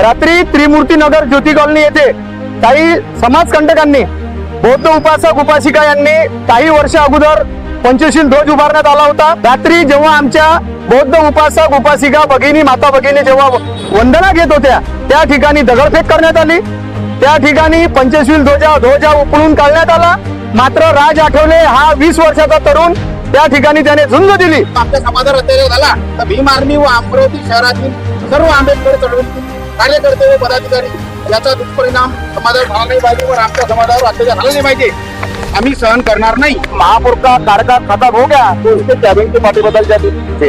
रात्री त्रिमूर्ती नगर ज्योती कॉलनी येथे काही समाजकंटकांनी बौद्ध उपासक उपासिका यांनी काही वर्ष अगोदर पंचशील ध्वज उभारण्यात आला होता. रात्री जेव्हा आमच्या बौद्ध उपासक उपासिका भगिनी माता भगिनी जेव्हा वंदना घेत होत्या त्या ठिकाणी दगडफेक करण्यात आली. त्या ठिकाणी पंचशील ध्वजा ध्वजा उपळून काढण्यात आला. मात्र राज आठवले हा वीस वर्षाचा तरुण त्या ठिकाणी त्याने झुंज दिली. आमच्या समाजावर अत्याचार झाला. तर भीम आर्मी व अमरावती शहरातील सर्व आंबेडकर चळवळीतील कार्यकर्ते व पदाधिकारी याचा दुष्परिणाम समाजावर झाला नाही पाहिजे व आमच्या समाजावर अत्याचार झाला नाही पाहिजे आम्ही सहन करणार नाही. महापौर का कार्यकाल खतम हो गया तो उसके कैबिन की पार्टी बदल जाती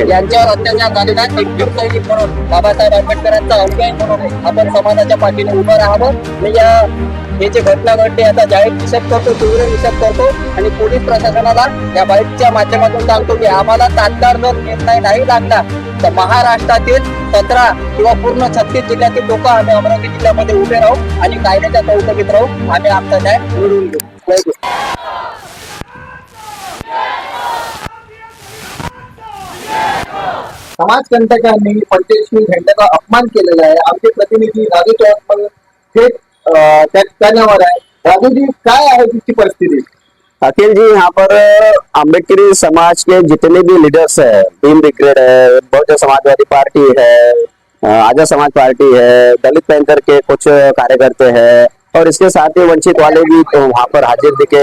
यांच्यावर अत्याचार झालेला एकजूट सैनिक म्हणून बाबासाहेब आंबेडकरांचा अनुयायी म्हणून आपण समाजाच्या पाठीने उभं राहावं. मी या हे जे घटना घडते आता जाहीर निषेध करतो तीव्र निषेध करतो आणि पोलीस प्रशासनाला या बाईकच्या माध्यमातून सांगतो की आम्हाला तात्काळ जर निर्णय नाही लागला तर महाराष्ट्रातील सतरा किंवा पूर्ण छत्तीस जिल्ह्यातील लोक आम्ही अमरावती जिल्ह्यामध्ये उभे राहू आणि कायद्याच्या चौकटीत राहू. आम्ही आमचा न्याय मिळवून घेऊ. गुरु. समाजकंटकांनी पंचवीसवी झेंड्याचा अपमान केलेला आहे आमचे प्रतिनिधी राजू चौक थेट त्या ठिकाणावर आहे राजूजी काय आहे तिची परिस्थिती अखिल जी यहाँ पर अम्बेडकरी समाज के जितने भी लीडर्स है भीम ब्रिगेड है बौद्ध समाजवादी पार्टी है अ, आजा समाज पार्टी है दलित पैंथर के कुछ कार्यकर्ते हैं और इसके साथ ही वंचित वाले भी तो वहाँ पर हाजिर दिखे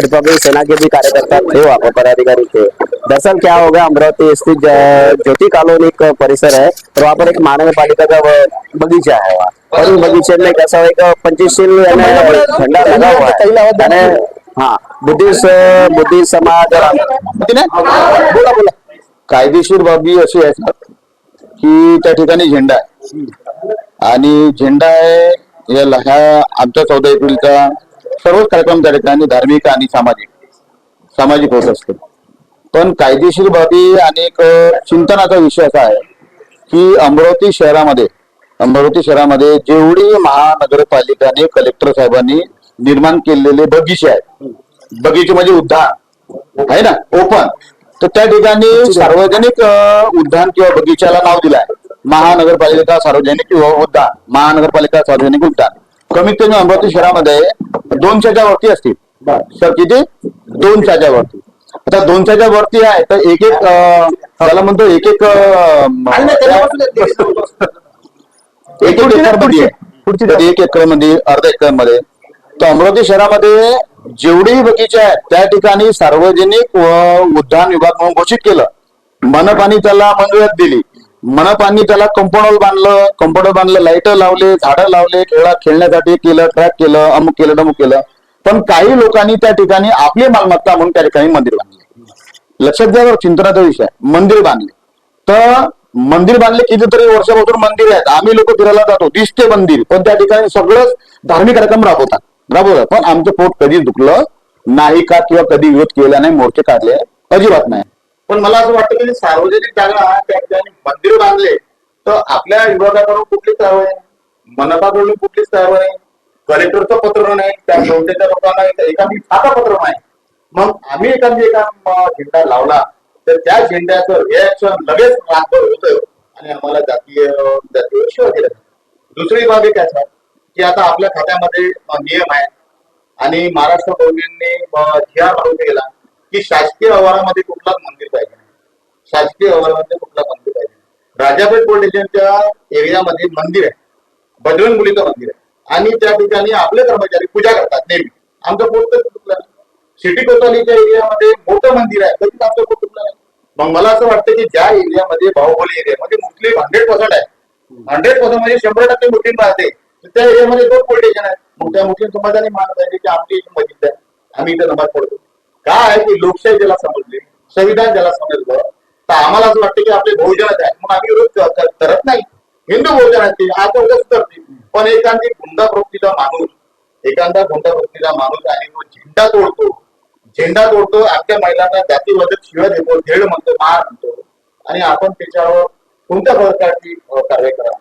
रिपब्लिक सेना के भी कार्यकर्ता थे वहाँ पर पदाधिकारी थे। दरअसल क्या हो गया अमरावती स्थित ज्योति कॉलोनी का परिसर है और वहाँ पर एक महानगर पालिका का बगीचा है वहाँ। और उस बगीचे में कैसा एक पंचशील यानी झंडा लगा हुआ है। हाँ। बुद्धिस्ट बुद्धिस्ट समाज और बोला बोला। कायदेशीर बाबी अशी आहेत की त्या ठिकाणी झेंडा आहे. आणि झेंडा आहे या ल- ह्या आमच्या चौदा एप्रिलचा सर्वच कार्यक्रम त्या ठिकाणी धार्मिक आणि सामाजिक सामाजिक होत असते. पण कायदेशीर बाबी आणि एक चिंतनाचा विषय असा आहे की अमरावती शहरामध्ये अमरावती शहरामध्ये जेवढी महानगरपालिकाने कलेक्टर साहेबांनी निर्माण केलेले बगीचे आहेत बगीचे म्हणजे उद्यान आहे ना ओपन. तर त्या ठिकाणी सार्वजनिक उद्यान किंवा बगीच्याला नाव दिलं आहे महानगरपालिका सार्वजनिक उद्यान महानगरपालिका सार्वजनिक उद्यान कमीत कमी अमरावती शहरामध्ये दोनशेच्या वरती असतील. सर किती? दोनशेच्या वरती. आता दोनशेच्या वरती आहे तर एक एक त्याला म्हणतो एक एक एक एक एकरमध्ये कधी एक एकरमध्ये अर्धा एकरमध्ये तर अमरावती शहरामध्ये जेवढी बगीचे आहेत त्या ठिकाणी सार्वजनिक व उद्यान विभाग म्हणून घोषित केलं. मनपानी त्याला मंजुरात दिली. मनपानी त्याला कंपाऊंड बांधलं कंपाऊंड बांधलं लाइट लावले झाडं लावले खेळा खेळण्यासाठी केलं ट्रॅक केलं अमुक केलं अमुक केलं. पण काही लोकांनी त्या ठिकाणी आपली मालमत्ता म्हणून त्या ठिकाणी मंदिर बांधले. लक्षात घ्या चिंतनाचा विषय. मंदिर बांधले. तर मंदिर बांधले कितीतरी वर्षापासून मंदिर आहेत. आम्ही लोक फिरायला जातो. दिसते मंदिर. पण त्या ठिकाणी सगळंच धार्मिक कार्यक्रम राबवतात. राबवतात. पण आमचं पोट कधी दुखलं नाही का किंवा कधी विरोध केला नाही मोर्चे काढले. अजिबात नाही. पण मला असं वाटतं की सार्वजनिक जागा त्या ठिकाणी मंदिर बांधले तर आपल्या विभागाकडून कुठलीच कारवाई नाही. मनपाकडून कुठलीच कारवाई नाही. कलेक्टरचं पत्र नाही त्या संस्थेच्या लोकांना एखादी खाता पत्र नाही. मग आम्ही एखादी एका झेंडा लावला तर त्या झेंड्याचं रिॲक्शन लगेच राखर होतं. आणि आम्हाला जातीय जातीय शिवाय दिलं. दुसरी बाब एक असा की आता आपल्या खात्यामध्ये नियम आहे. आणि महाराष्ट्र गव्हर्नमेंटने जी आर लागू केला की शासकीय आवारामध्ये कुठलाच मंदिर पाहिजे? शासकीय आवारामध्ये कुठला मंदिर पाहिजे? राजापेठ पोलीस एरियामध्ये मंदिर आहे बजरंग मुलीचं मंदिर आहे. आणि त्या ठिकाणी आपले कर्मचारी पूजा करतात नेहमी. आमचं पोट तर सिटी कोतवालीच्या एरियामध्ये मोठं मंदिर आहे. कधीच आमचं पोट नाही. मग मला असं वाटतं की ज्या एरियामध्ये बाहुबली एरियामध्ये मुस्लिम हंड्रेड पर्सेंट आहे. हंड्रेड पर्सेंट म्हणजे शंभर टक्के मुस्लिम राहते. तर त्या एरियामध्ये दोन पोलिटेशन आहे मग त्या मुस्लिम समाजाने मानत आहे की आमची एक मस्जिद आहे. आम्ही इथे नमाज पडतो काय आहे की लोकशाही ज्याला समजली संविधान ज्याला समजलं तर आम्हाला असं वाटतं की आपले बहुजनच आहे मग आम्ही विरोध करत नाही. हिंदू बहुजनाचे आज उद्या सुधारतील पण एखादी गुंडाप्रवृत्तीचा माणूस एखादा गुंडाप्रवृत्तीचा माणूस आणि तो झेंडा तोडतो. झेंडा तोडतो आमच्या महिलांना जातीवादक शिवाय देतो झेड म्हणतो मार म्हणतो. आणि आपण त्याच्यावर कोणत्या प्रकारची अ, कारवाई करा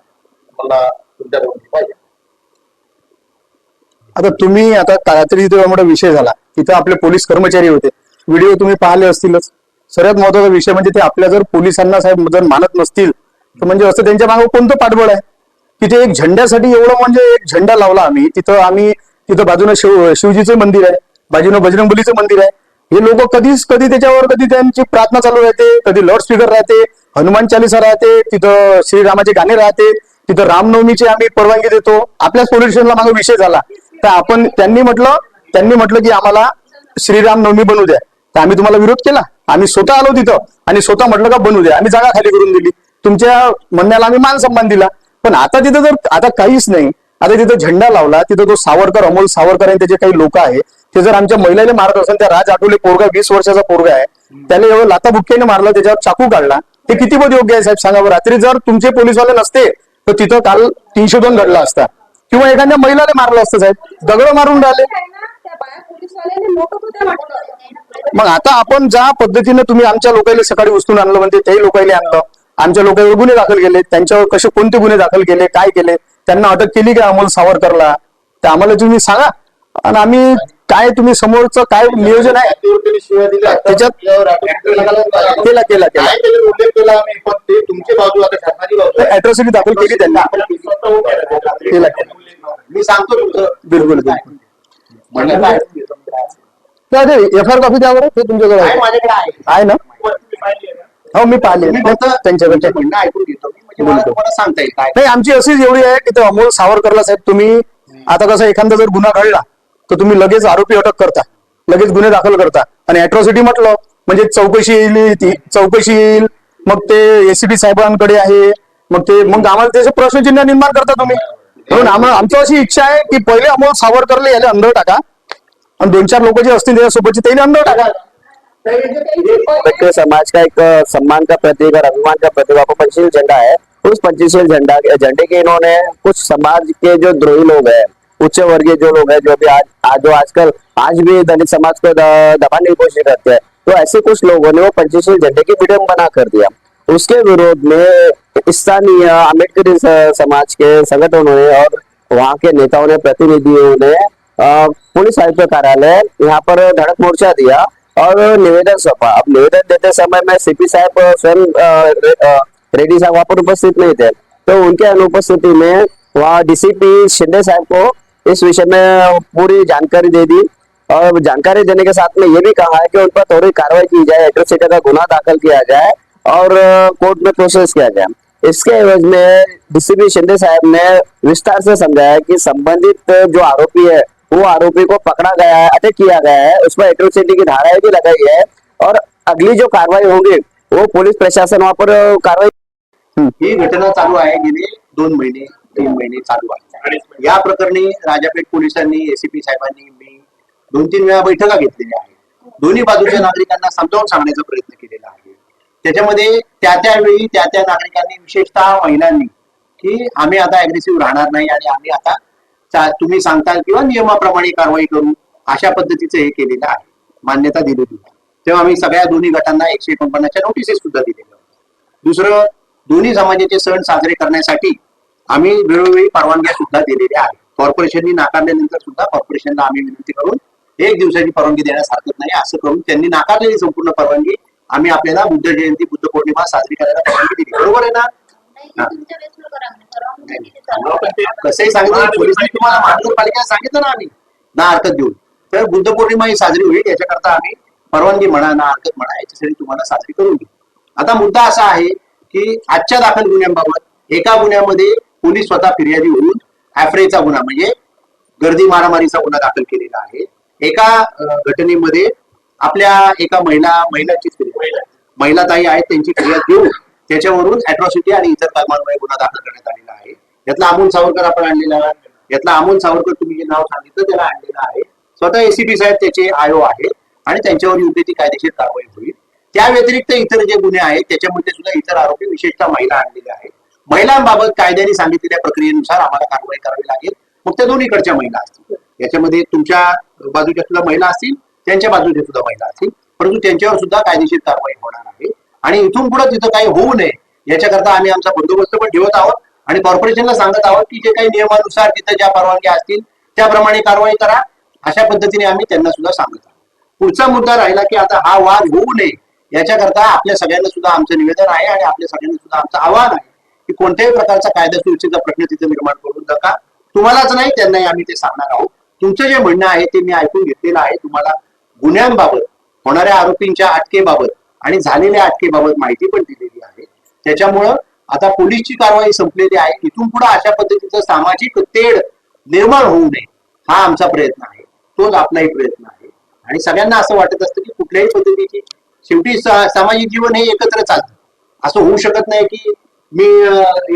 मला तुमच्याकडून पाहिजे. आता तुम्ही आता रात्री इथे मोठा विषय झाला. तिथं आपले पोलीस कर्मचारी होते. व्हिडिओ तुम्ही पाहिले असतीलच. सर्वात महत्त्वाचा विषय म्हणजे ते आपल्या जर पोलिसांना साहेब जर मानत नसतील तर म्हणजे असं त्यांच्या मागे कोणतं पाठबळ आहे? तिथे एक झेंड्यासाठी एवढं म्हणजे एक झेंडा लावला आम्ही तिथं आम्ही तिथं बाजूनं शिव शिवजीचं मंदिर आहे बाजूनं बजरंगबलीचं मंदिर आहे. हे लोक कधीच कधी त्याच्यावर कधी त्यांची प्रार्थना चालू राहते कधी लाऊडस्पीकर राहते हनुमान चालिसा राहते तिथं श्रीरामाचे गाणे राहते तिथं रामनवमीची आम्ही परवानगी देतो. आपल्याच पोलीस स्टेशनला मागे विषय झाला. तर आपण त्यांनी म्हटलं त्यांनी म्हटलं की आम्हाला श्रीराम नवमी बनवू द्या. तर आम्ही तुम्हाला विरोध केला. आम्ही स्वतः आलो तिथं आणि स्वतः म्हटलं का बनवू द्या. आम्ही जागा खाली करून दिली. तुमच्या म्हणण्याला आम्ही मान सन्मान दिला. पण आता तिथं जर आता काहीच नाही. आता तिथं झेंडा लावला. तिथं तो सावरकर अमोल सावरकर आणि त्याचे काही लोक आहे ते जर आमच्या महिलेला मारत असेल त्या राज आठवले पोरगा वीस वर्षाचा पोरगा आहे त्याला एवढं लाताबुक्क्याने मारलं त्याच्यावर चाकू काढला. ते किती पद योग्य आहे साहेब? सांगा रात्री जर तुमचे पोलीसवाले नसते तर तिथं काल तीनशे दोन घडला असता. किंवा एखाद्या महिलाने मारलं असतं साहेब. दगड मारून राहिले. मग आता आपण ज्या पद्धतीने तुम्ही आमच्या लोकांनी सकाळी उचलून आणलं म्हणजे तेही लोकांनी आणलं. आमच्या लोकांवर गुन्हे दाखल केले त्यांच्यावर कसे कोणते गुन्हे दाखल केले काय केले त्यांना अटक केली का अमोल सावरकरला? ते आम्हाला तुम्ही सांगा. आणि आम्ही काय तुम्ही समोरचं काय नियोजन आहे? त्याच्यात- केला केला केला. अॅट्रॉसिटी दाखल केली त्यांनी. केला केला. मी सांगतो बिलकुल बिलकुल. एफ आर कॉपी द्यावर ते तुमच्याकडे काय आहे. ना? हो मी पाहिले फक्त त्यांच्याकडे. म्हणजे येईल नाही आमची अशीच एवढी आहे की ते अमोल सावरकरला साहेब तुम्ही आता कसं एखादा जर गुन्हा घडला तर तुम्ही लगेच आरोपी अटक करता. लगेच गुन्हे दाखल करता. आणि अॅट्रॉसिटी म्हटलं म्हणजे चौकशी येईल ती चौकशी येईल. मग ते एसीबी साहेबांकडे आहे. मग ते मग आम्हाला त्याचे प्रश्नचिन्ह निर्माण करता तुम्ही. म्हणून आम्हाला आमची अशी इच्छा आहे की पहिले अमोल सावरकरले याला अंदर टाका. आणि दोन चार लोक जे असतील त्याच्यासोबतचे त्याने अंदर टाका. समाज का एक सम्मान का प्रतीक और अभिमान का प्रतीक? आपको पंचशील झंडा है। उस पंचशील झंडा झंडे के इन्होंने कुछ समाज के जो द्रोही लोग हैं उच्च वर्गीय जो लोग हैं जो भी आज, आज जो आजकल आज भी दलित समाज को दबाने की कोशिश करते हैं तो ऐसे कुछ लोगों ने वो पंचशील झंडे की वीडियो बना कर दिया। उसके विरोध में स्थानीय अम्बेडकरी समाज के संगठनों ने और वहाँ के नेताओं ने प्रतिनिधियों ने पुलिस आयुक्त कार्यालय यहाँ पर धड़क मोर्चा दिया और निवेदन सौंपा। अब निवेदन देते समय में सीपी साहब स्वयं रे- रेड्डी साहब वहाँ पर उपस्थित नहीं थे। तो उनके अनुपस्थिति में वहाँ डीसीपी शिंदे साहब को इस विषय में पूरी जानकारी दे दी और जानकारी देने के साथ में ये भी कहा है कि उन पर थोड़ी कार्रवाई की जाए एट्रोसिटी का गुना दाखिल किया जाए और कोर्ट में प्रोसेस किया जाए। इसके एवज में डीसीपी शिंदे साहब ने विस्तार से समझाया कि संबंधित जो आरोपी है, वो आरोपी को पकड़ा गया है, अटक किया गया है, उस पर एट्रोसिटी की धाराएँ भी लगाई है और अगली जो कार्रवाई होगी, वो पुलिस प्रशासन वहाँ पर कार्रवाई ही घटना चालू आहे गेले दोन महिने। तीन महिने चालू आहे. या प्रकरणी राजापेठ पोलिसांनी एसीपी साहेबांनी मी दोन तीन वेळा बैठका घेतलेल्या आहेत. दोन्ही बाजूच्या नागरिकांना समजावून सांगण्याचा प्रयत्न केलेला आहे. त्याच्यामध्ये त्या त्यावेळी त्या त्या नागरिकांनी विशेषतः महिलांनी की आम्ही आता अग्रेसिव्ह राहणार नाही आणि आम्ही आता तुम्ही सांगताल किंवा नियमाप्रमाणे कारवाई करू अशा पद्धतीचं हे केलेलं आहे. मान्यता दिलेली तेव्हा आम्ही सगळ्या दोन्ही गटांना एकशे एकोणपन्नासच्या नोटिसेस सुद्धा दिलेल्या दुसरं दोन्ही समाजाचे सण साजरे करण्यासाठी आम्ही वेळोवेळी परवानग्या सुद्धा दिलेल्या आहेत. कॉर्पोरेशननी नाकारल्यानंतर सुद्धा कॉर्पोरेशनला आम्ही विनंती करून एक दिवसाची परवानगी देण्यास हरकत नाही. असं करून त्यांनी नाकारलेली संपूर्ण परवानगी आम्ही आपल्याला बुद्ध जयंती बुद्ध पौर्णिमा साजरी करायला परवानगी दिली. बरोबर आहे ना? हा. कसंही सांगितलं पोलिसांनी तुम्हाला महानगरपालिकेला सांगितलं ना आम्ही. ना हरकत देऊन तर बुद्ध पौर्णिमा ही साजरी होईल याच्याकरता आम्ही परवानगी म्हणा ना हरकत म्हणा याच्यासाठी तुम्हाला साजरी करून देऊ. आता मुद्दा असा आहे की आजच्या दाखल गुन्ह्यांबाबत एका गुन्ह्यामध्ये पोलीस स्वतः फिर्यादी होऊन ऍफ्रेचा गुन्हा म्हणजे गर्दी मारामारीचा गुन्हा दाखल केलेला आहे. एका घटनेमध्ये आपल्या एका महिला महिलाची महिला ताई आहेत त्यांची फिर्याद देऊन त्याच्यावरून अॅट्रॉसिटी आणि इतर कलमांमुळे गुन्हा दाखल करण्यात आलेला आहे. यातला अमोल सावरकर आपण आणलेला आहे यातला अमोल सावरकर तुम्ही जे नाव सांगितलं त्याला आणलेलं आहे. स्वतः एसीपी साहेब त्याचे आयो आहे आणि त्यांच्यावर योग्य ती कायदेशीर कारवाई होईल. त्या व्यतिरिक्त इतर जे गुन्हे आहेत त्याच्यामध्ये सुद्धा इतर आरोपी विशेषतः महिला आणलेले आहेत. महिलांबाबत कायद्याने सांगितलेल्या प्रक्रियेनुसार आम्हाला कारवाई करावी लागेल. मग त्या दोन्हीकडच्या महिला असतील. याच्यामध्ये तुमच्या बाजूच्या सुद्धा महिला असतील त्यांच्या बाजूच्या सुद्धा महिला असतील. परंतु त्यांच्यावर सुद्धा कायदेशीर कारवाई होणार आहे. आणि इथून पुढे तिथं काही होऊ नये याच्याकरता आम्ही आमचा बंदोबस्त पण ठेवत आहोत. आणि कॉर्पोरेशनला सांगत आहोत की जे काही नियमानुसार तिथं ज्या परवानग्या असतील त्याप्रमाणे कारवाई करा. अशा पद्धतीने आम्ही त्यांना सुद्धा सांगत आहोत. पुढचा मुद्दा राहिला की आता हा वाद होऊ नये याच्याकरता आपल्या सगळ्यांना सुद्धा आमचं निवेदन आहे आणि आपल्या सगळ्यांना सुद्धा आमचं आव्हान आहे. की कोणत्याही प्रकारचा कायदा सुरक्षेचा प्रश्न तिथे निर्माण करू नका. तुम्हालाच नाही त्यांनाही आम्ही ते सांगणार आहोत. तुमचं जे म्हणणं आहे ते मी ऐकून घेतलेलं आहे. तुम्हाला गुन्ह्यांबाबत होणाऱ्या आरोपींच्या अटकेबाबत आणि झालेल्या अटकेबाबत माहिती पण दिलेली आहे. त्याच्यामुळं आता पोलीसची कारवाई संपलेली आहे. इथून पुढे अशा पद्धतीचं सामाजिक तेढ निर्माण होऊ नये हा आमचा प्रयत्न आहे. तोच आपलाही प्रयत्न आहे. आणि सगळ्यांना असं वाटत असतं की कुठल्याही पद्धतीची शेवटी सामाजिक जीवन हे एकत्र चालतं. असं होऊ शकत नाही की मी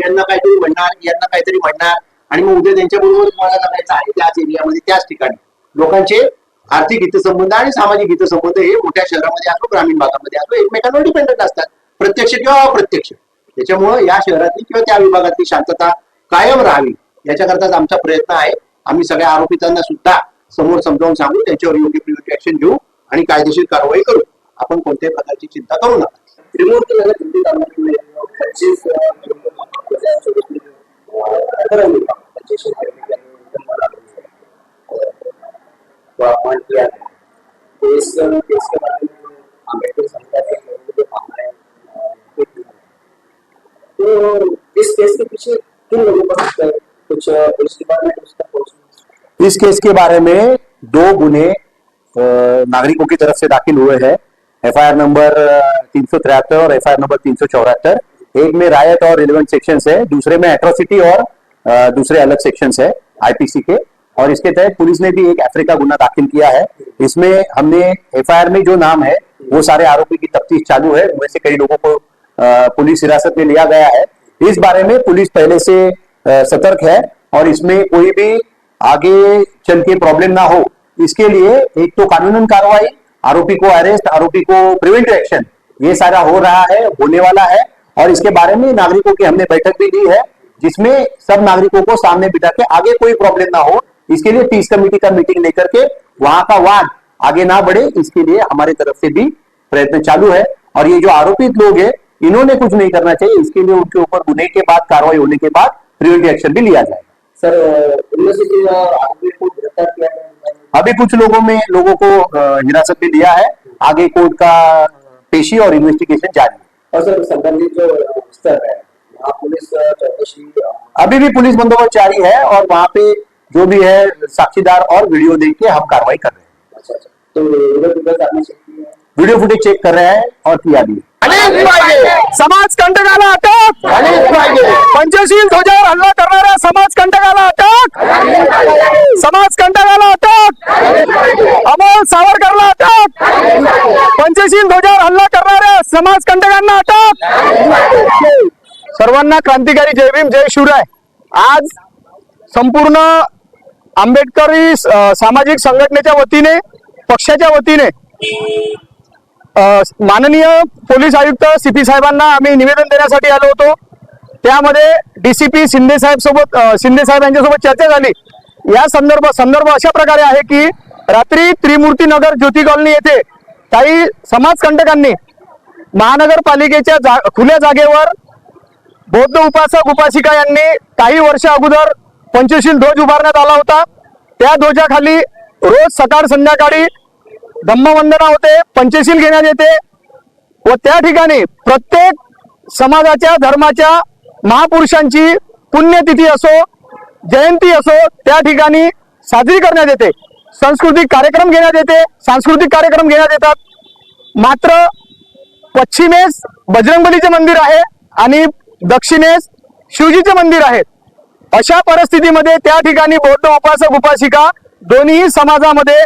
यांना काहीतरी म्हणणार यांना काहीतरी म्हणणार. आणि मग उद्या त्यांच्याबरोबर मला जगायचं आहे त्याच एरियामध्ये त्याच ठिकाणी. लोकांचे आर्थिक हितसंबंध आणि सामाजिक हितसंबंध हे मोठ्या शहरामध्ये असो ग्रामीण भागामध्ये असो एकमेकांवर डिपेंडंट असतात. प्रत्यक्ष किंवा अप्रत्यक्ष. त्याच्यामुळं या शहरातली किंवा त्या विभागातली शांतता कायम राहावी. याच्याकरताच आमचा प्रयत्न आहे. आम्ही सगळ्या आरोपितांना सुद्धा समोर समजावून सांगू त्यांच्यावर योग्य प्रिव्हेंटिव्ह ऍक्शन घेऊ आणि कायदेशीर कारवाई करू. आपण कोणत्याही प्रकारची चिंता करू नका. त्रिमूर्ती नगर दिल्ली तालुक्यामध्ये पंचवीस प्रजासोबत ठरवली पंचवीस अपमान किया है तो इस केस के बारे में अम्बेडकर समुदाय के लोगों को जो भावनाएं अ, व्यक्त हुई हैं। तो इस केस के पीछे किन लोगों का कुछ अ, पुलिस डिपार्टमेंट उसका कुछ इस केस के बारे में दो गुने अ, नागरिकों की तरफ से दाखिल हुए हैं एफआईआर नंबर तीन सौ तिहत्तर और एफआईआर नंबर तीन सौ चौहत्तर एक में रायत और रिलेवेंट सेक्शन है, दूसरे में एट्रोसिटी और दूसरे अलग सेक्शन है आईपीसी के। और इसके तहत पुलिस ने भी एक अफ्रीका गुना दाखिल किया है। इसमें हमने एफआईआर में जो नाम है, वो सारे आरोपी की तफ्तीश चालू है। उनमें से कई लोगों को पुलिस हिरासत में लिया गया है। इस बारे में पुलिस पहले से सतर्क है और इसमें कोई भी आगे चल के प्रॉब्लम ना हो। इसके लिए एक तो कानूनन कार्रवाई आरोपी को अरेस्ट आरोपी को प्रिवेंटिव एक्शन ये सारा हो रहा है, होने वाला है। और इसके बारे में नागरिकों की हमने बैठक भी ली है, जिसमें सब नागरिकों को सामने बिठा के आगे कोई प्रॉब्लम ना हो। इसके लिए पीस कमेटी का मीटिंग लेकर के वहाँ का वाद आगे ना बढ़े, इसके लिए हमारे तरफ़ से भी प्रयत्न चालू है। और ये जो आरोपित लोग है, इन्होंने कुछ नहीं करना चाहिए। इसके लिए उनके ऊपर गुने के बाद, कार्रवाई होने के बाद प्रिवेंटिव एक्शन भी लिया जाएगा। सर अभी कुछ लोगों में लोगों को हिरासत में लिया है आगे कोर्ट का पेशी और इन्वेस्टिगेशन जारी है। और सर संबंधित जो स्तर है पुलिस अभी भी पुलिस बंदोबस्त जारी है और वहाँ पे जो भी है साक्षीदार और वीडियो देख के हम कार्रवाई कर रहे हैं। अच्छा अच्छा। तो वीडियो फुटेज चेक कर रहे हैं और किया भी। समाज कंटकाला अटक पंचशील ध्वजावर हल्ला करणाऱ्या समाज कंटकाला अटक समाज कंटकाला अटक अमोल सावरकरला अटक पंचशील ध्वजावर हल्ला करणाऱ्या समाज कंटकांना अटक सर्वांना क्रांतिकारी जय भीम जय शिवराय। आज संपूर्ण आंबेडकरी सामाजिक संघटनेच्या वतीने पक्षाच्या वतीने माननीय पोलीस आयुक्त सीपी साहेबांना आम्ही निवेदन देण्यासाठी आलो होतो. त्यामध्ये डीसीपी शिंदे साहेब सोबत शिंदे साहेब यांच्यासोबत चर्चा झाली. या संदर्भ संदर्भ अशा प्रकारे आहे की रात्री त्रिमूर्ती नगर ज्योती कॉलनी येथे काही समाजकंटकांनी महानगरपालिकेच्या जा खुल्या जागेवर बौद्ध उपासक उपासिका यांनी काही वर्ष अगोदर पंचशील ध्वज उभारण्यात आला होता. त्या ध्वजाखाली रोज सकाळ संध्याकाळी धम्मवंदना होते पंचशील घेण्यात येते. व त्या ठिकाणी प्रत्येक समाजाच्या धर्माच्या महापुरुषांची पुण्यतिथी असो जयंती असो त्या ठिकाणी साजरी करण्यात येते. सांस्कृतिक कार्यक्रम घेण्यात येते सांस्कृतिक कार्यक्रम घेण्यात येतात. मात्र पश्चिमेस बजरंगबलीचे मंदिर आहे आणि दक्षिणेस शिवजीचे मंदिर आहे. अशा परिस्थितीमध्ये त्या ठिकाणी बौद्ध उपासक उपासिका दोन्ही समाजामध्ये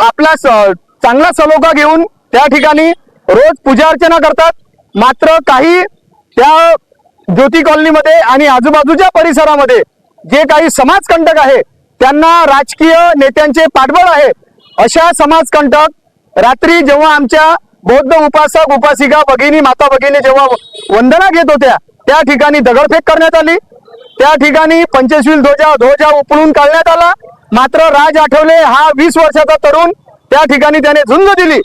आपला स- चांगला सलोखा घेऊन त्या ठिकाणी रोज पूजा अर्चना करतात. मात्र काही त्या ज्योती कॉलनीमध्ये आणि आजूबाजूच्या परिसरामध्ये जे काही समाजकंटक आहे त्यांना राजकीय नेत्यांचे पाठबळ आहे अशा समाजकंटक रात्री जेव्हा आमच्या बौद्ध उपासक उपासिका भगिनी माता भगिनी जेव्हा वंदना घेत होत्या त्या ठिकाणी दगडफेक करण्यात आली. त्या ठिकाणी पंचशील ध्वजा ध्वजा उपळून काढण्यात आला. मात्र राज आठवले हा वीस वर्षाचा तरुण त्या ठिकाणी त्याने झुंज दिली.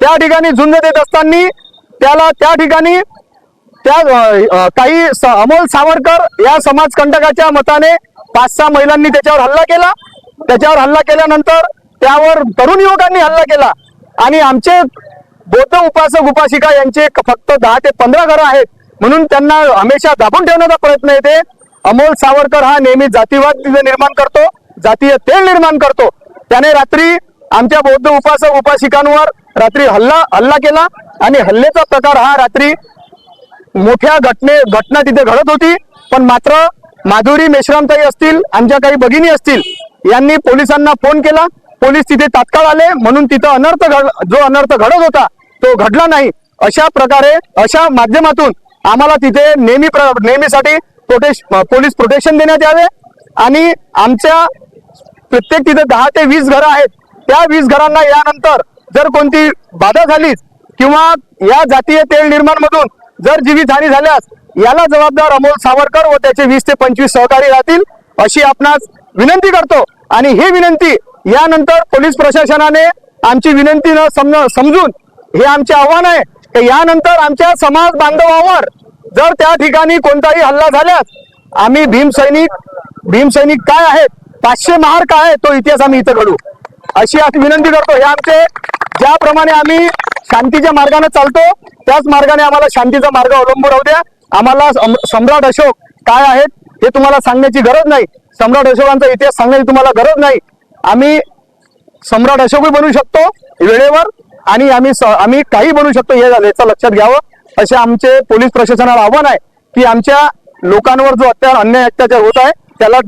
त्या ठिकाणी झुंज देत असताना त्याला त्या ठिकाणी त्या काही स- अमोल सावरकर या समाजकंटकाच्या मताने पाच सहा महिलांनी त्याच्यावर हल्ला केला. त्याच्यावर हल्ला केल्यानंतर त्यावर तरुण युवकांनी हल्ला केला. आणि आमचे बौद्ध उपासक उपासिका यांचे फक्त दहा ते पंधरा घरं आहेत. म्हणून त्यांना हमेशा दाबून ठेवण्याचा प्रयत्न येते. अमोल सावरकर हा नेहमी जातीवाद निर्माण करतो. जातीय तेल निर्माण करतो. त्याने रात्री आमच्या बौद्ध उपासक उपासिकांवर रात्री हल्ला हल्ला केला आणि हल्लेचा प्रकार हा रात्री मोठ्या घटने घटना तिथे घडत होती. पण मात्र माधुरी मेश्रामताई असतील आमच्या काही भगिनी असतील यांनी पोलिसांना फोन केला. पोलीस तिथे तात्काळ आले. म्हणून तिथं अनर्थ घड जो अनर्थ घडत होता तो घडला नाही. अशा प्रकारे अशा माध्यमातून आम्हाला तिथे नेहमी प्र- नेहमीसाठी प्रोटेश पोलीस प्रोटेक्शन देण्यात यावे आणि आमच्या प्रत्येक तिथे दहा ते वीस घरं आहेत. त्या वीस घरांना यानंतर जर कोणती बाधा झालीच किंवा या जातीय तेल निर्माण मधून जर जीवितहानी झाल्यास याला जबाबदार अमोल सावरकर व त्याचे वीस ते पंचवीस सहकारी राहतील अशी आपणास विनंती करतो. आणि ही विनंती यानंतर पोलीस प्रशासनाने आमची विनंती न समज समजून हे आमचे आव्हान आहे की यानंतर आमच्या समाज बांधवावर जर त्या ठिकाणी कोणताही हल्ला झाल्यास आम्ही भीमसैनिक भीमसैनिक काय आहेत? पाचशे महार काय आहे तो इतिहास आम्ही इथं घडू अशी आम्ही विनंती करतो. हे आमचे ज्याप्रमाणे आम्ही शांतीच्या मार्गाने चालतो त्याच मार्गाने आम्हाला शांतीचा मार्ग अवलंबून राहू द्या. आम्हाला सम- सम्राट अशोक काय आहेत हे तुम्हाला सांगण्याची गरज नाही. सम्राट अशोकांचा इतिहास सांगण्याची तुम्हाला गरज नाही. आम्ही सम्राट अशोकही बनू शकतो वेळेवर आणि आम्ही स- आम्ही काही बनू शकतो हे याचं लक्षात घ्यावं. असे आमचे पोलीस प्रशासनाला आव्हान आहे की आमच्या लोकांवर जो अत्याचार अन्याय अत्याचार होत आहे त्याला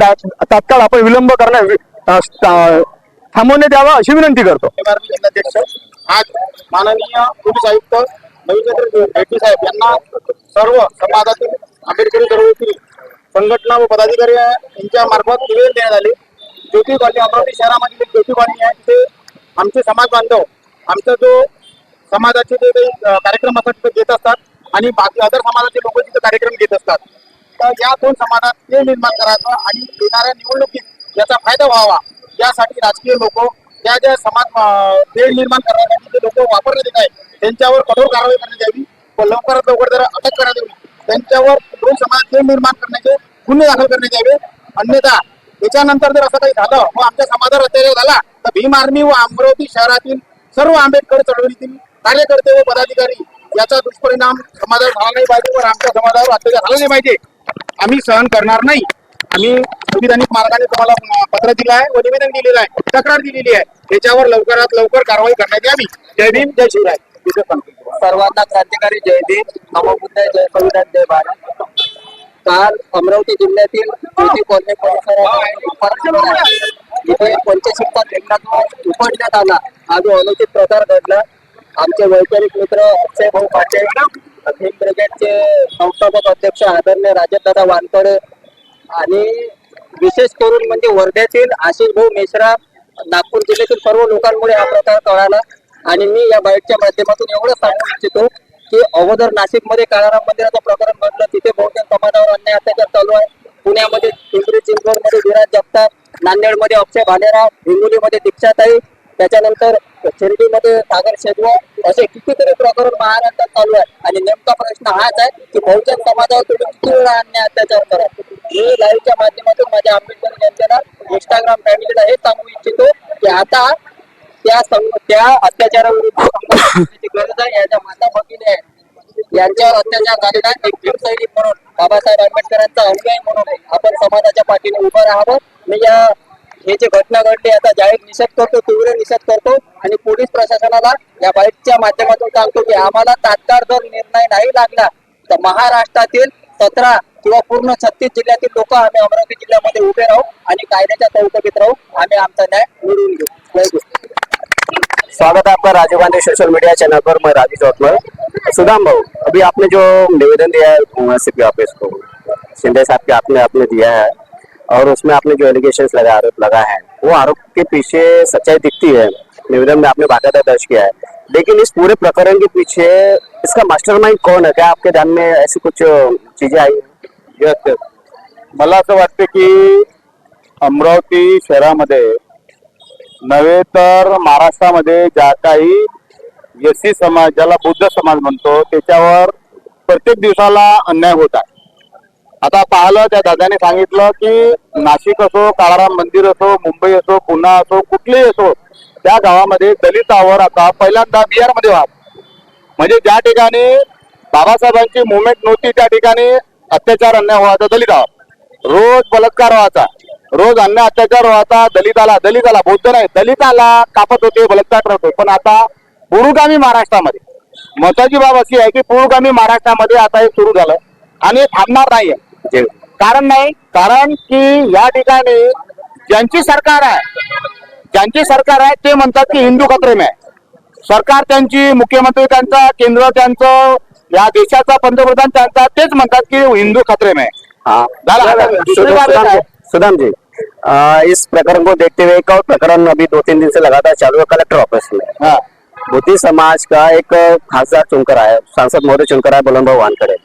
तात्काळ आपण विलंब करण्या थांबवणे द्यावा थांबवण्यात यावा अशी विनंती करतो. जिल्हाध्यक्ष आज माननीय पोलीस आयुक्त रवींद्र रेड्डी साहेब यांना सर्व समाजातील आंबेडकरी चळवळीतील संघटना व पदाधिकारी यांच्या मार्फत निवेदन देण्यात आले. ज्योती कॉलनी अमरावती शहरामध्ये एक ज्योती कॉलनी आहे. तिथे आमचे समाज बांधव आमचा जो समाजाचे जे काही कार्यक्रम असतात तिथे घेत असतात. आणि बाकी अदर समाजाचे लोक तिथे कार्यक्रम घेत असतात. या दोन समाजात ते निर्माण करायचं आणि येणाऱ्या निवडणुकीत याचा फायदा व्हावा. यासाठी राजकीय लोक त्या ज्या समाज अं, निर्माण करण्यासाठी जे लोक वापरण्यात येत आहेत त्यांच्यावर कठोर कारवाई करण्यात यावी. व लवकरात लवकर जर अटक करण्यात यावी त्यांच्यावर दोन समाज तेढ निर्माण करण्याचे गुन्हे दाखल करण्यात यावे. अन्यथा त्याच्यानंतर जर असं काही झालं व आमच्या समाजावर अत्याचार झाला तर भीम आर्मी व अमरावती शहरातील सर्व आंबेडकर चळवळीतील कार्यकर्ते व पदाधिकारी याचा दुष्परिणाम समाजावर झाला नाही पाहिजे व आमच्या समाजावर अत्याचार झाला नाही पाहिजे. आम्ही सहन करणार नाही. आम्ही संविधानिक मार्गाने तुम्हाला पत्र दिलं आहे व निवेदन दिलेलं आहे तक्रार दिलेली आहे. याच्यावर लवकरात लवकर कारवाई करण्यात यावी. जय भीम जय शिवराय. सर्वांना क्रांतिकारी जय भीम नमो बुद्ध जय संविधान जय भारत. काल अमरावती जिल्ह्यातील ज्योती कॉलनी परिसरात इथे उपडण्यात आला हा जो अनुचित प्रकार घडला आमचे वैचारिक मित्र अक्षय भाऊ पाटील भीम ब्रिगेडचे संस्थापक अध्यक्ष आदरणीय राजदादा वानकडे आणि विशेष करून म्हणजे वर्ध्यातील आशिष भाऊ मेश्रा नागपूर जिल्ह्यातील सर्व लोकांमुळे हा प्रकार कळाला. आणि मी या बाईटच्या माध्यमातून एवढं सांगू इच्छितो की अगोदर नाशिकमध्ये काळाराम मंदिराचं प्रकरण घडलं तिथे बहुतेक समाजावर अन्याय अत्याचार चालू आहे. पुण्यामध्ये पिंपरी चिंचवडमध्ये विराज जगताप नांदेडमध्ये अक्षय भालेराव हिंगोलीमध्ये दीक्षाताई त्याच्यानंतर शिर्डीमध्ये सागर शेजवा असे कितीतरी प्रकरण महाराष्ट्रात चालू आहे आणि नेमका प्रश्न हाच आहे की बहुजन समाजावर तुम्ही किती वेळा अन्याय अत्याचार करा? मी लाईव्हच्या माध्यमातून माझ्या आंबेडकर जनतेला इंस्टाग्राम फॅमिलीला हे सांगू इच्छितो की आता त्या सं- त्या अत्याचाराविरुद्ध गरज आहे. याच्या माता भगिनी आहे. यांच्यावर अत्याचार झालेला आहे. एक भीम सैनिक म्हणून बाबासाहेब आंबेडकरांचा अनुयायी म्हणून आपण समाजाच्या पाठीने उभं राहावं. मी या हे जे घटना घडली आता जाहीर निषेध करतो तीव्र निषेध करतो आणि पोलीस प्रशासनाला या बाईकच्या माध्यमातून सांगतो की आम्हाला तात्काळ जर निर्णय नाही लागला तर महाराष्ट्रातील सतरा किंवा पूर्ण छत्तीस जिल्ह्यातील लोक आम्ही अमरावती जिल्ह्यामध्ये उभे राहू आणि कायद्याच्या चौकटीत राहू. आम्ही आमचा न्याय मिळवून घेऊ. स्वागत है आपका Rajiv Gandhi social media channel पर मैं राजू चौथमल सुदाम भाऊ अभी आपने जो निवेदन दिया है सीपी ऑफिस को शिंदे साहब के आपने आपने दिया है. और उसमें आपने जो एलिगेशन लगा आरोप लगा है, वो आरोप के पीछे सच्चाई दिखती है। निवेदन में आपने बाकायदा दर्ज किया है। लेकिन इस पूरे प्रकरण के पीछे इसका मास्टरमाइंड कौन है? क्या आपके ध्यान में ऐसी कुछ चीज़ें आई? यस मला असं वाटतं की अमरावती शहरामध्ये नव्हे तर महाराष्ट्रामध्ये ज्या काही एस सी समाज, ज्याला बुद्ध समाज म्हणतो, त्याच्यावर प्रत्येक दिवसाला अन्याय होत आहे. आता पाहिलं त्या दादाने सांगितलं की नाशिक असो काळाराम मंदिर असो मुंबई असो पुणा असो कुठलेही असो त्या गावामध्ये दलितावर आता पहिल्यांदा बिहारमध्ये व्हा. म्हणजे ज्या ठिकाणी बाबासाहेबांची मुवमेंट नव्हती त्या ठिकाणी अत्याचार अन्याय व्हायचा दलितावर रोज बलात्कार व्हायचा. रोज अन्याय अत्याचार व्हायचा दलिताला दलिताला बौद्ध नाही दलिताला कापत होते बलात्कार करत होते. पण आता पुरुगामी महाराष्ट्रामध्ये महत्वाची बाब अशी आहे की पुरुगामी महाराष्ट्रामध्ये आता हे सुरू झालं. आणि थांबणार थांबणार नाहीये. कारण नाही कारण की या ठिकाणी ज्यांची सरकार आहे ज्यांची सरकार आहे ते म्हणतात की हिंदू खतरे में आहे. सरकार त्यांची मुख्यमंत्री त्यांचा केंद्र त्यांचं या देशाचा पंतप्रधान त्यांचा तेच म्हणतात की हिंदू खतरे में आहे. दादा, दादा, दूसरी सुदाम बात सुदाम। जी सुदाम जी आ, इस प्रकरण को देखते हुए एक और प्रकरण अभी दो तीन दिन से लगातार चालू है कलेक्टर ऑफिस में भूती समाज का एक खासदार चुनकर आया सांसद महोदय चुनकर आए बुलंद भगवान खड़े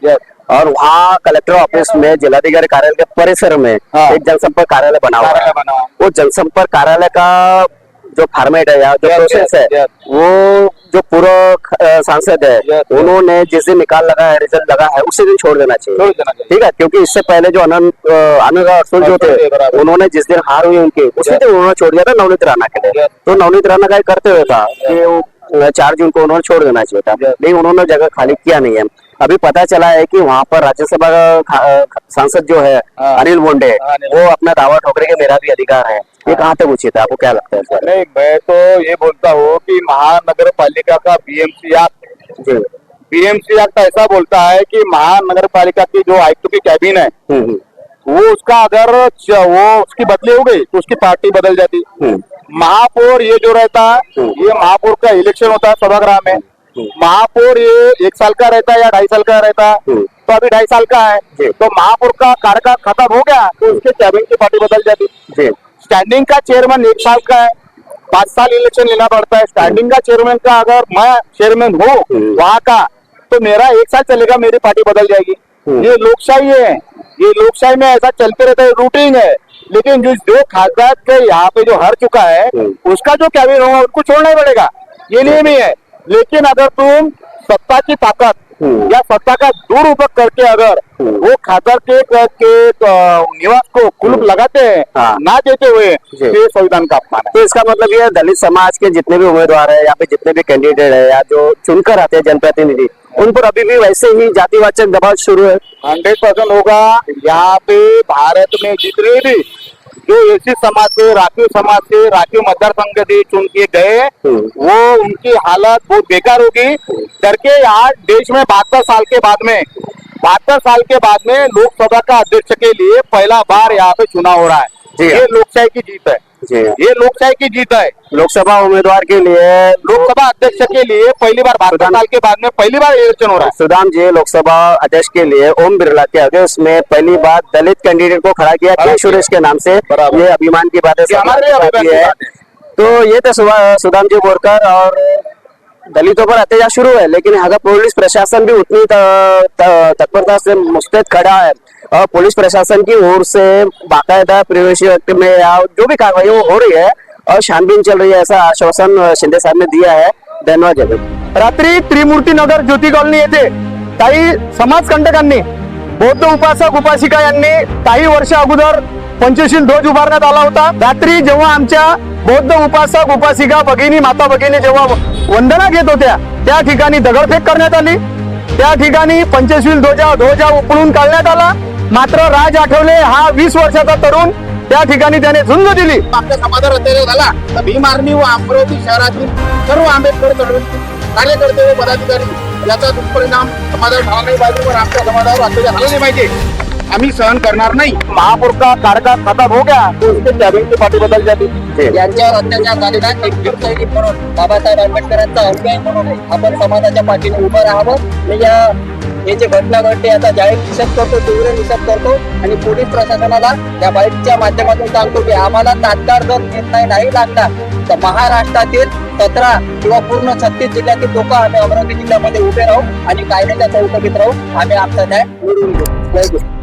और वहाँ कलेक्टर ऑफ़िस में जिलाधिकारी कार्यालय के परिसर में हाँ। एक जनसंपर्क कार्यालय बना हुआ है। वो जनसंपर्क कार्यालय का जो फॉर्मेट है या जो प्रोसेस है वो जो पूर्व सांसद है. उन्होंने जिस दिन निकाल लगा है रिज़ल्ट लगा है उसी दिन छोड़ देना चाहिए। ठीक है? क्योंकि इससे पहले जो अ, आनंद अरसुल जो थे, थे उन्होंने जिस दिन हार हुई उनकी उसी दिन उन्होंने छोड़ दिया था नवनीत राणा के लिए। तो नवनीत राणा का करते हुए था कि चार जून को उन्होंने छोड़ देना चाहिए था। लेकिन उन्होंने जगह खाली किया नहीं है। अभी पता चला है कि वहाँ पर राज्यसभा का सांसद जो है हाँ। अनिल बोंडे हाँ, वो अपना दावा ठोकरे के मेरा भी अधिकार है। ये कहाँ तक उचित है आपको क्या लगता है नहीं मैं तो ये बोलता हूँ कि महानगर पालिका का बीएमसी एक्ट बीएमसी एक्ट ऐसा बोलता है कि महानगर पालिका की जो आयुक्त की कैबिन है हम्म, हम्म, वो उसका अगर वो उसकी बदली हो गई तो उसकी पार्टी बदल जाती। हम्म, महापौर ये जो रहता है। ये महापौर का इलेक्शन होता है सभागृह में। महापौर ये एक साल का रहता है या ढाई साल का रहता है? हम्म। तो अभी ढाई साल का है। तो महापौर का कार्यकाल खत्म हो गया तो उसके कैबिन की पार्टी बदल जाती। स्टैंडिंग का चेयरमैन एक साल का है पाँच साल इलेक्शन लेना पड़ता है। स्टैंडिंग का चेयरमैन का अगर मैं चेयरमैन हूँ हम्म। वहाँ का तो मेरा एक साल चलेगा मेरी पार्टी बदल जाएगी। हम्म। ये लोकशाही है। ये लोकशाही में ऐसा चलते रहता है रूटीन है। लेकिन जो जो खासदार के यहाँ पे जो हार चुका है हम्म। उसका जो कैबिन होगा उनको छोड़ना ही पड़ेगा। ये नियम ही है। लेकिन अगर तुम सत्ता की ताकत हम्म। या सत्ता का दुरुपयोग करके अगर हम्म। वो खासदार के, के, अ, निवास को कुलूप लगाते हैं हाँ। ना देते हुए ये संविधान का अपमान है तो इसका मतलब ये है दलित समाज के जितने भी उम्मीदवार है या फिर जितने भी कैंडिडेट है या जो चुनकर आते हैं जनप्रतिनिधि उन पर अभी भी वैसे ही जातिवाचक दबाव शुरू है हंड्रेड परसेंट होगा यहाँ पे भारत में जितने भी जो एसी समाज से राठी समाज से राखी मतदार संघ से चुन के गए। वो उनकी हालत बहुत बेकार होगी करके आज देश में बहत्तर साल के बाद में, बहत्तर साल के बाद में लोकसभा का अध्यक्ष के लिए पहला बार यहाँ पे चुनाव हो रहा है जी हाँ। ये लोकशाही की जीत है। जी। ये लोकशाही की जीत है। लोकसभा उम्मीदवार के लिए लोकसभा अध्यक्ष के लिए पहली बार बहत्तर साल के बाद में पहली बार इलेक्शन हो रहा है। सुदाम जी लोकसभा अध्यक्ष के लिए ओम बिरला के आगे उसमें पहली बार दलित कैंडिडेट को खड़ा किया। के सुरेश के नाम से ये अभिमान की बात है। ये। तो ये तो सुबह सुदाम जी बोरकर और दलितों पर अत्याचार शुरू है लेकिन यहाँ का पुलिस प्रशासन भी उतनी तत्परता से मुस्तैद खड़ा है। और पुलिस प्रशासन की ओर से बाकायदा प्रिवेशी एक्ट में या जो भी कार्रवाई वो हो रही है और छानबीन चल रही है ऐसा आश्वासन शिंदे साहब ने दिया है धन्यवाद जगत रात्री त्रिमूर्तीनगर ज्योती कॉलनी येथे काही समाजकंटकांनी बौद्ध उपासक उपासिका यांनी काही वर्ष अगोदर पंचशील ध्वज उभारण्यात आला होता. रात्री जेव्हा आमच्या बौद्ध उपासक उपासिका भगिनी माता भगिनी जेव्हा वंदना घेत होत्या त्या ठिकाणी दगडफेक करण्यात आली. त्या ठिकाणी पंचशील ध्वजा ध्वजा उपळून काढण्यात आला. मात्र राज आठवले हा वीस वर्षाचा तरुण त्या ठिकाणी त्याने झुंज दिली. आपल्या समाजावर अत्याचार झाला. तर भीम आर्मी व अमरावती शहरातील सर्व आंबेडकर चळवळीतील कार्यकर्ते व पदाधिकारी याचा दुष्परिणाम समाजावर झाला नाही पाहिजे पण आमच्या समाजावर अत्याचार झाला नाही पाहिजे आम्ही सहन करणार नाही. महापौर का कार्यकाल खत्म हो गया. तो उसके कैबिन की पार्टी बदल जाती यांच्यावर अत्याचार झालेला आहे. एक वीर सैनिक म्हणून बाबासाहेब आंबेडकरांचा अनुयायी म्हणून आपण समाजाच्या पाठीने उभं राहावं. मी या हे जे घटना घडते याचा जाहीर निषेध करतो तीव्र निषेध करतो आणि पोलीस प्रशासनाला या बाईटच्या माध्यमातून सांगतो की आम्हाला तात्काळ जर निर्णय नाही लागला तर महाराष्ट्रातील सतरा किंवा पूर्ण छत्तीस जिल्ह्यातील लोक आम्ही अमरावती जिल्ह्यामध्ये उभे राहू आणि कायद्याच्या चौकटीत राहू. आम्ही आमचा न्याय मिळवून घेऊ.